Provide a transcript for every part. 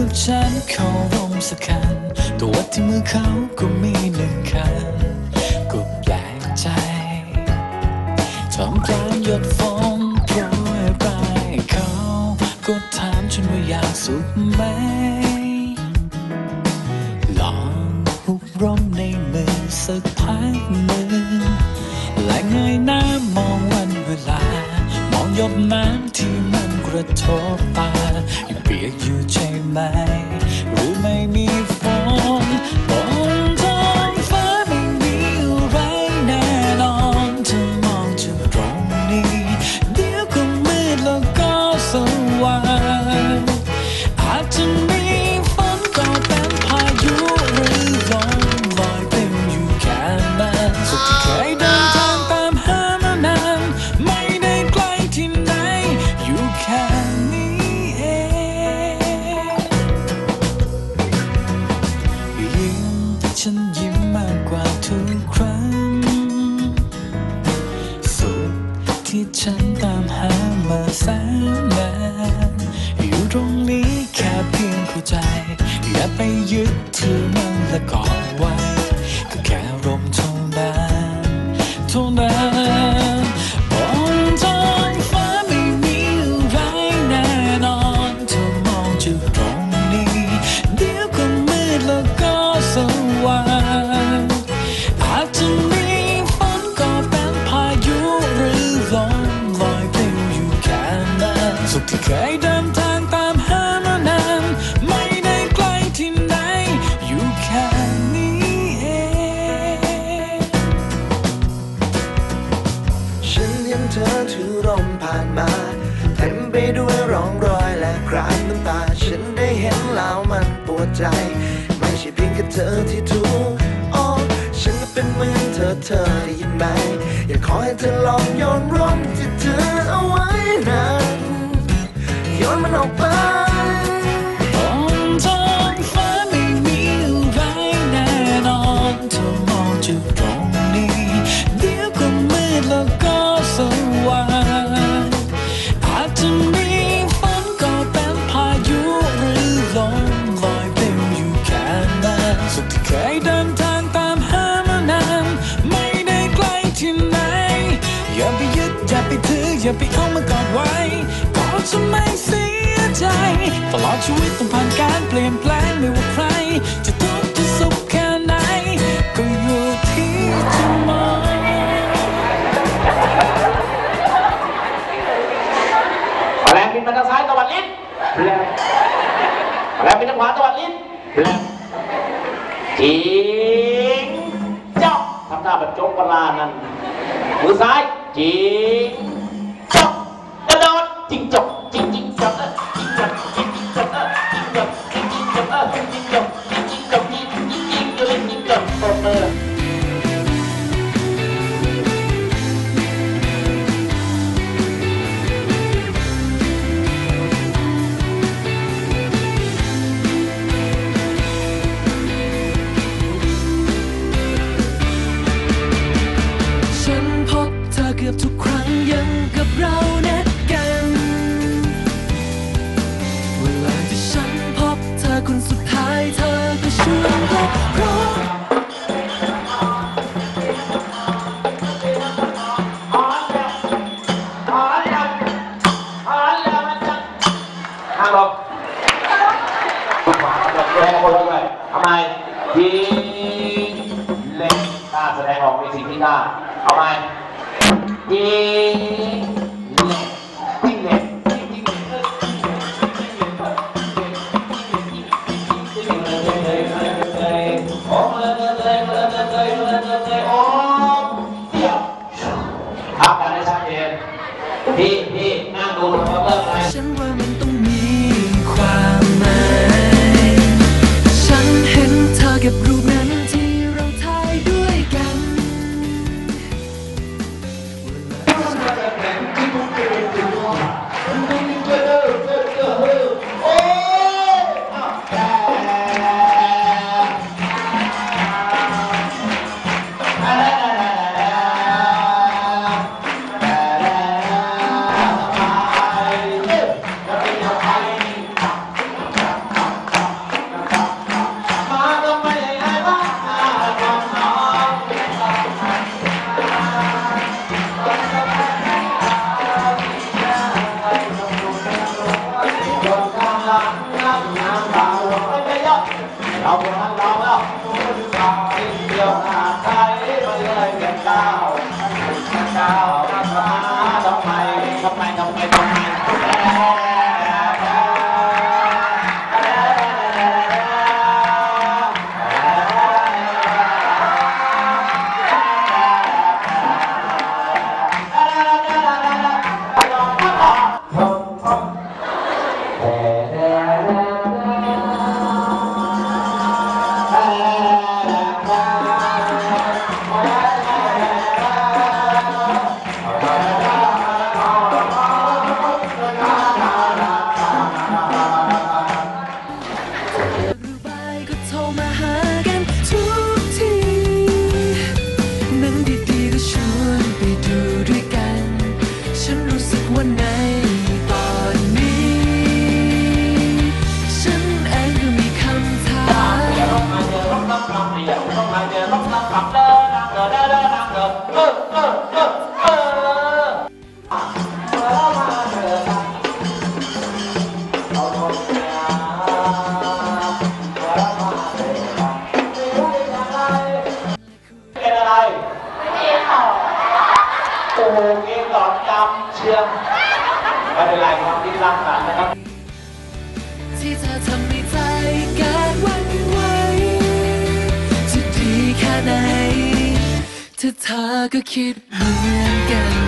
กับฉันเขาร่มสักคันตัววัดที่มือเขาก็มีหนึ่งคันก็แปลกใจทำกลางหยดฝนโปรยปลายเขาก็ถามฉันว่าอยากสุขไหม ลองหุบร่มในมือสักพักหนึ่งและเงยหน้ามองวันเวลา มองหยดน้ำที่มันกระทบ ไหมรู้ไม่มีฝนบนท้องฟ้าไม่มีอะไรแน่นอนเธอมองจากตรงนี้ เดี๋ยวก็มืดแล้วก็สว่างอาจจะ ปเอามากอดไว้ก็จะไม่เสียใจ ตลอดชีวิตต้องผ่านการเปลี่ยนแปลงไม่ว่าใคร จะทุกข์จะสุขแค่ไหน ก็อยู่ที่จะมองแซ้ายตะวันลิ้นแรงบินทางขวาตะวันลิ้นแรงจิงเจ้าทำหน้าแบบรจงประลานั่นมือซ้ายจิง จิงจกจิงจิงจกจิงจกจิงจิงจกจิงจกจิงจิงจกจิงจกจิงจิงจกจิงจิงจิงจิงจกปรบมือเกือบทุกครั้งยังกับเราเนี่ย con su ทักกันให้ชัดเจนพี่พี่นั่งดูโปสเตอร์อะไรฉันว่ามันต้องมีค ลอนจำเชื่อมไม่เป็นไรความคิดสร้างสรรค์นะครับที่เธอทำให้ใจการวันไหวจะดีแค่ไหนถ้าเธอก็คิดเหมือนกัน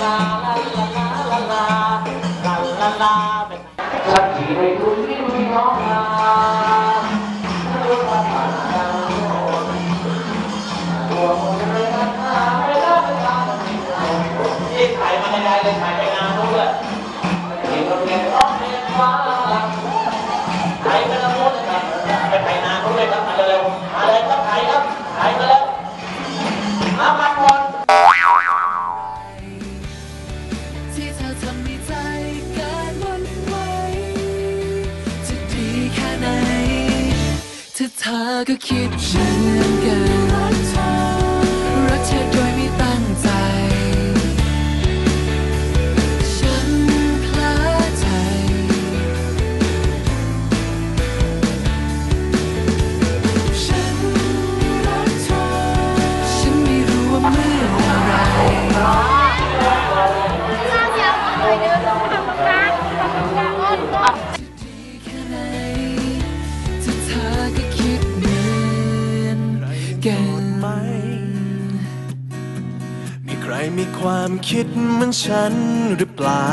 สั อก็คิ คิดเหมือนฉันหรือเปล่า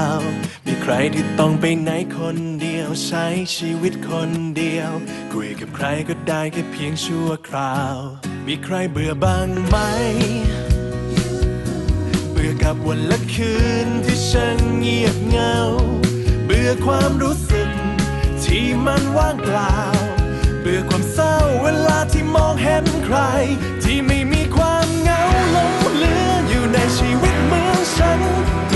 มีใครที่ต้องไปไหนคนเดียว ใช้ชีวิตคนเดียว คุยกับใครก็ได้แค่เพียงชั่วคราว มีใครเบื่อบ้างไหม เบื่อกับวันละคืนที่ฉันเงียบเหงา เบื่อความรู้สึกที่มันว่างเปล่า เบื่อความเศร้าเวลาที่มองเห็นใคร ที่ไม่มีความเหงาหลงเหลืออยู่ในชีวิต เ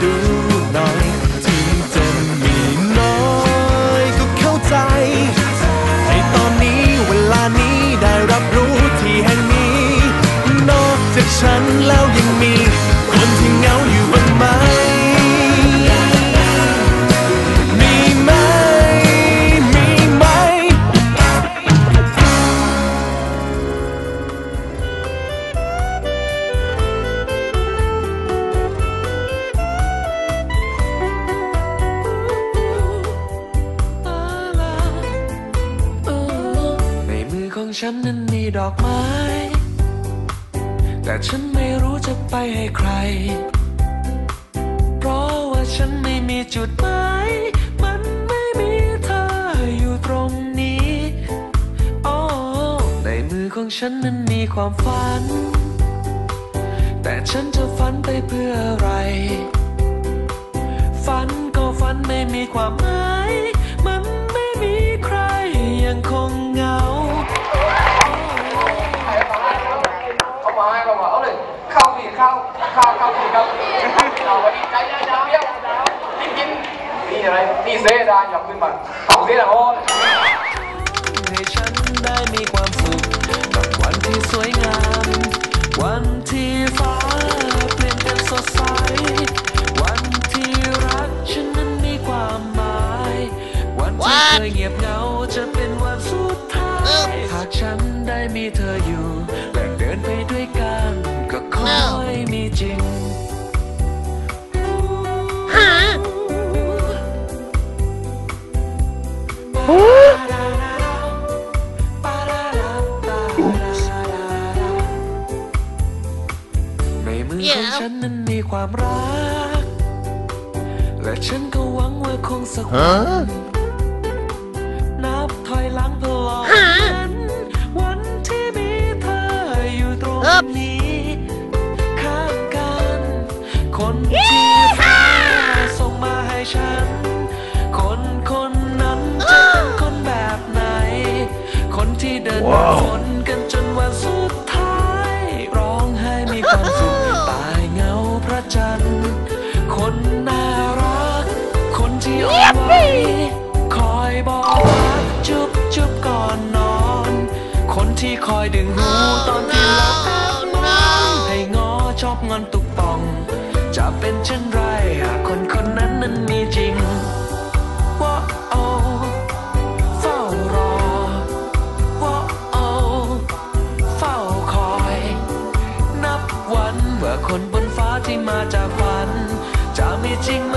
do not ฉันไม่มีจุดหมาย มันไม่มีเธออยู่ตรงนี้โอ้ในมือของฉันนั้นมีความฝัน แต่ฉันจะฝันไปเพื่ออะไร ฝันก็ฝันไม่มีความหมาย มันไม่มีใครยังคงเหงา เขามาให้ามาเอาเลยเข้าสิเข้า ข้าเข้าสิเข้าเราวันนี้ใจยาวๆเยี่ยมนี่กินนี่อะไรนี่เซดาหยับขึ้นมาเอาเซดาโอ้ให้ฉันได้มีความสุขกับวันที่สวยงาม วันที่ฟ้าเปลี่ยนเป็นสดใส วันที่รักฉันนั้นมีความหมาย วันที่เคยเงียบเหงาจะเป็นวันสุดท้าย หากฉันได้มีเธออยู่และเดินไปด้วย กันก็ขอให้มีจริงในมือของฉันนั้นมีความรัก และฉันก็หวังว่าคงสักวันนั คนที่คอยดึงหูตอนที่หลับแอบมองให้งอชอบงอนตุกป่อง จะเป็นเช่นไรหากคนคนนั้นนั้นมีจริงว่าโอเฝ้ารอว่าโอเฝ้าคอย นับวันว่าคนบนฟ้าที่มาจากฝัน จะมีจริงไหม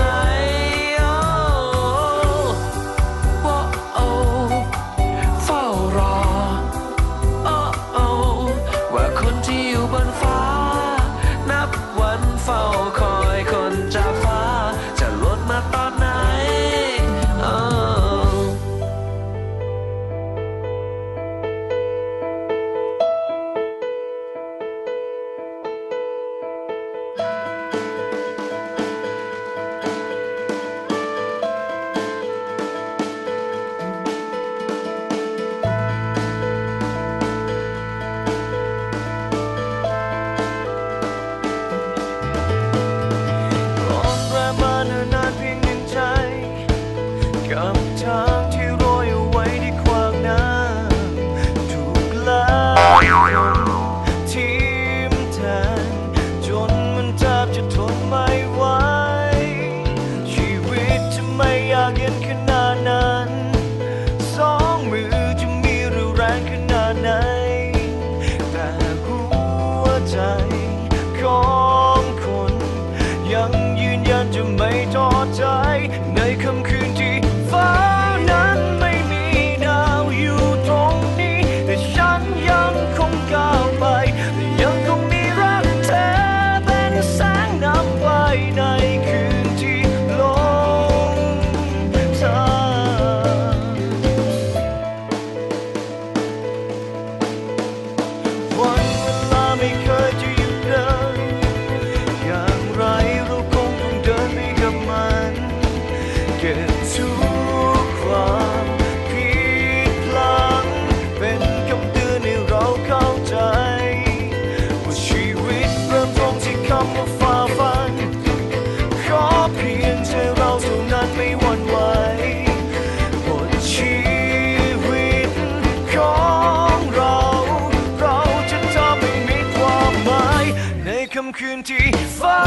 คืนที่ฟ้า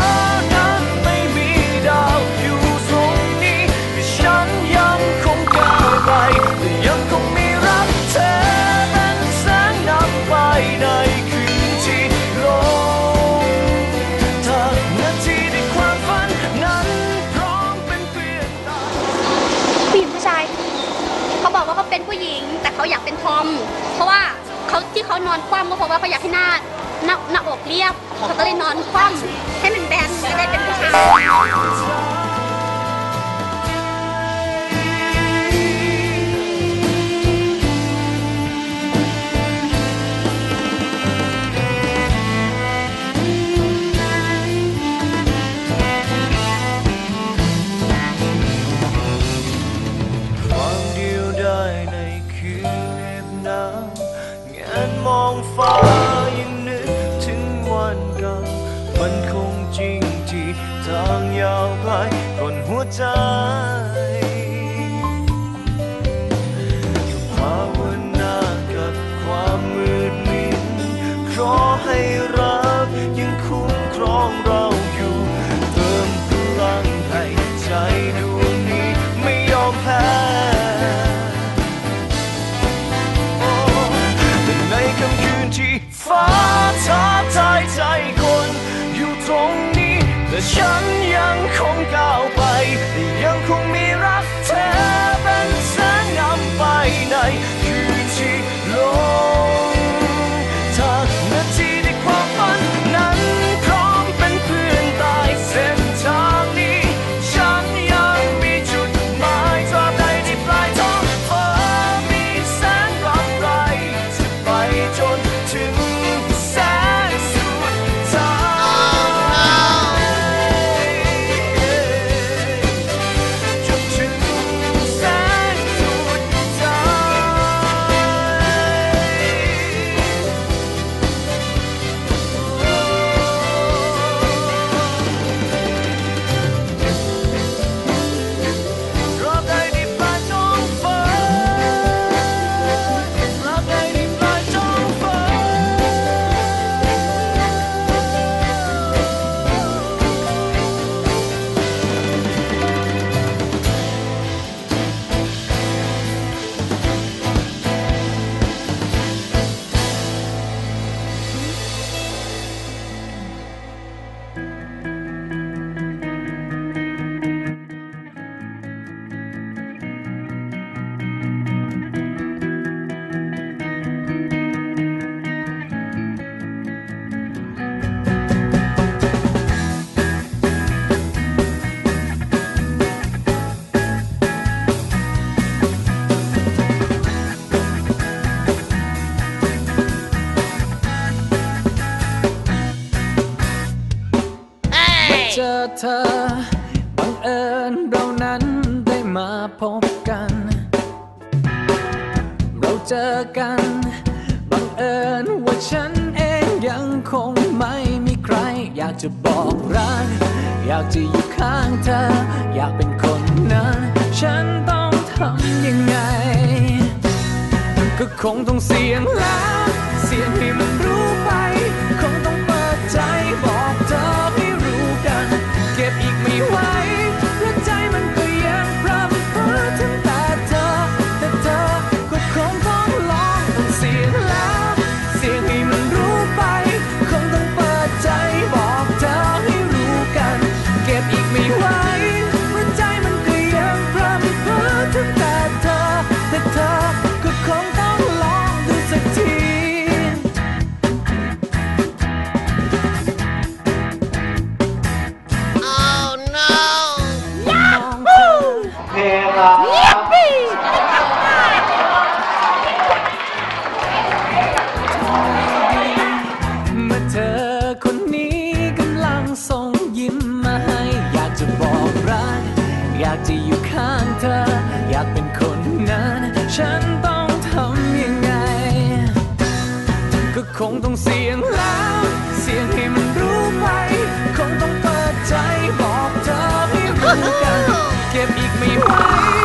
นั้นไม่มีดาวอยู่ตรงนี้แต่ฉันยังคงก้าวไปและยังคงมีรักเธอเป็นแสงนำไปในคืนที่ลงทางนาทีที่ความฝันนั้นพร้อมเป็นเพื่อนตายผู้หญิงผู้ชาย เขาบอกว่าเขาเป็นผู้หญิง แต่เขาอยากเป็นทอม ขานอนคว่ำก็เพราะว่าเขาอยากให้น้าหน้าหน้าอกเรียบเขาก็เลยนอนคว่ำให้มันแบนจะได้เป็นผู้ชาย 双。 คงต้องเสียงแล้วเสียงที่มัน ครับเธอคนนี้กำลังส่งยิ้มมาให้ อยากจะบอกรัก อยากจะอยู่ข้างเธอ อยากเป็นคนนั้นฉันต้องทำยังไง ก็คงต้องเสี่ยงแล้ว pick me high.